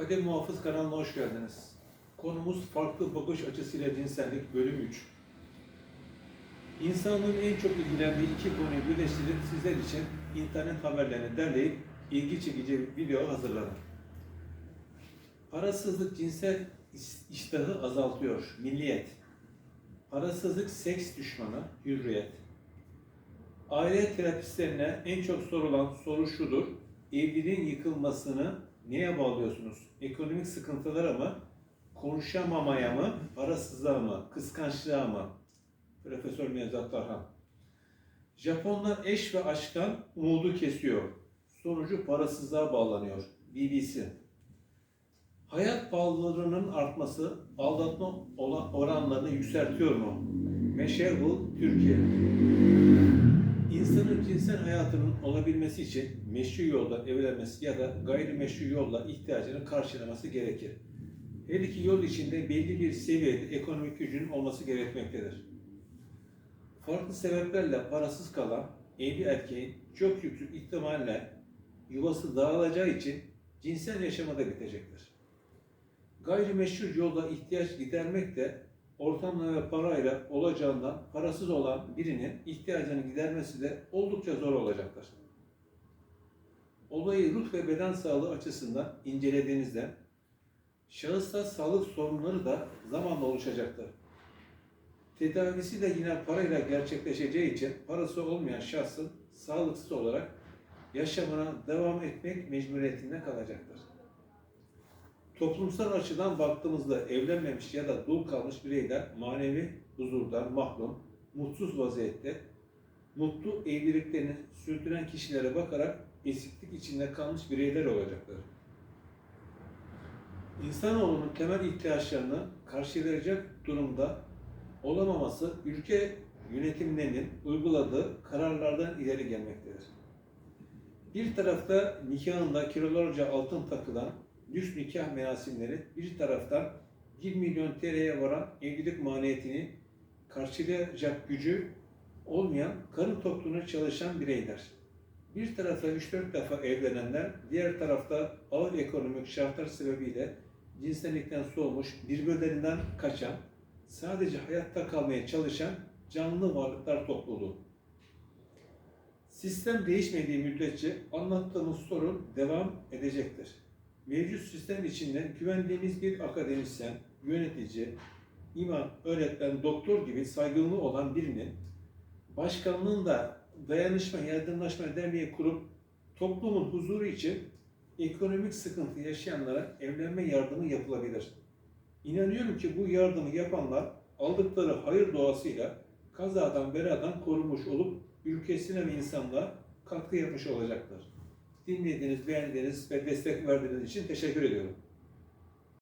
Kadem Muhafız kanalına hoş geldiniz. Konumuz farklı bakış açısıyla cinsellik bölüm 3. İnsanlığın en çok ilgilendiği iki konuyu birleştirip sizler için internet haberlerini derleyip ilgi çekici bir video hazırladım. Parasızlık cinsel iştahı azaltıyor, milliyet. Parasızlık seks düşmanı, hürriyet. Aile terapistlerine en çok sorulan soru şudur. Evliliğin yıkılmasını neye bağlıyorsunuz? Ekonomik sıkıntılara mı? Konuşamamaya mı? Parasızlığa mı? Kıskançlığa mı? Profesör Nevzat Tarhan. Japonlar eş ve aşktan umudu kesiyor. Sonucu parasızlığa bağlanıyor. BBC. Hayat pahalılığının artması aldatma oranlarını yükseltiyor mu? Meşehur Türkiye. İnsanın cinsel hayatının olabilmesi için meşru yolda evlenmesi ya da gayrimeşru yolla ihtiyacını karşılaması gerekir. Her iki yol içinde belli bir seviyede ekonomik gücünün olması gerekmektedir. Farklı sebeplerle parasız kalan evli erkeğin çok yüksek ihtimalle yuvası dağılacağı için cinsel yaşamı da bitecektir. Gayrimeşru yolda ihtiyaç gidermek de ortamla ve parayla olacağından parasız olan birinin ihtiyacını gidermesi de oldukça zor olacaktır. Olayı ruh ve beden sağlığı açısından incelediğinizde şahısta sağlık sorunları da zamanla oluşacaktır. Tedavisi de yine parayla gerçekleşeceği için parası olmayan şahsın sağlıksız olarak yaşamına devam etmek mecburiyetinde kalacaktır. Toplumsal açıdan baktığımızda evlenmemiş ya da dul kalmış bireyler manevi huzurdan mahrum, mutsuz vaziyette, mutlu evliliklerini sürdüren kişilere bakarak eksiklik içinde kalmış bireyler olacaktır. İnsanoğlunun temel ihtiyaçlarını karşılayacak durumda olamaması ülke yönetimlerinin uyguladığı kararlardan ileri gelmektedir. Bir tarafta nikahında kilolarca altın takılan lüks nikah merasimleri, bir taraftan 1 milyon TL'ye varan evlilik maliyetini karşılayacak gücü olmayan karın tokluğuna çalışan bireyler. Bir tarafta 3-4 defa evlenenler, diğer tarafta ağır ekonomik şartlar sebebiyle cinsellikten soğumuş, birbirlerinden kaçan, sadece hayatta kalmaya çalışan canlı varlıklar topluluğu. Sistem değişmediği müddetçe anlattığımız sorun devam edecektir. Mevcut sistem içinde güvendiğimiz bir akademisyen, yönetici, imam, öğretmen, doktor gibi saygınlığı olan birinin başkanlığında dayanışma, yardımlaşma derneği kurup toplumun huzuru için ekonomik sıkıntı yaşayanlara evlenme yardımı yapılabilir. İnanıyorum ki bu yardımı yapanlar aldıkları hayır doğasıyla kazadan beladan korunmuş olup ülkesine ve insanlığa katkı yapmış olacaklar. Dinlediğiniz, beğendiğiniz ve destek verdiğiniz için teşekkür ediyorum.